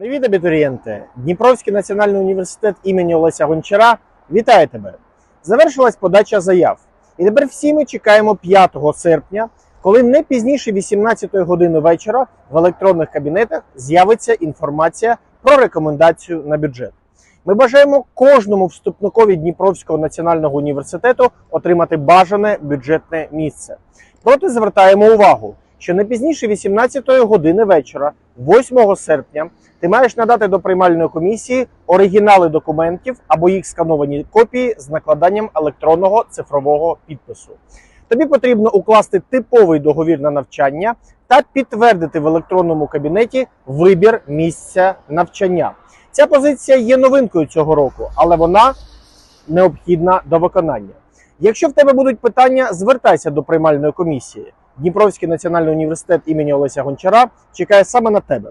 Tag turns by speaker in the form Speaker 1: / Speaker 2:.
Speaker 1: Привіт, абітурієнти! Дніпровський національний університет імені Олеся Гончара вітає тебе! Завершилась подача заяв. І тепер всі ми чекаємо 5 серпня, коли не пізніше 18 години вечора в електронних кабінетах з'явиться інформація про рекомендацію на бюджет. Ми бажаємо кожному вступникові Дніпровського національного університету отримати бажане бюджетне місце. Проте звертаємо увагу, що не пізніше 18 години вечора, 8 серпня, ти маєш надати до приймальної комісії оригінали документів або їх скановані копії з накладанням електронного цифрового підпису. Тобі потрібно укласти типовий договір на навчання та підтвердити в електронному кабінеті вибір місця навчання. Ця позиція є новинкою цього року, але вона необхідна до виконання. Якщо в тебе будуть питання, звертайся до приймальної комісії. Дніпровський національний університет імені Олеся Гончара чекає саме на тебе.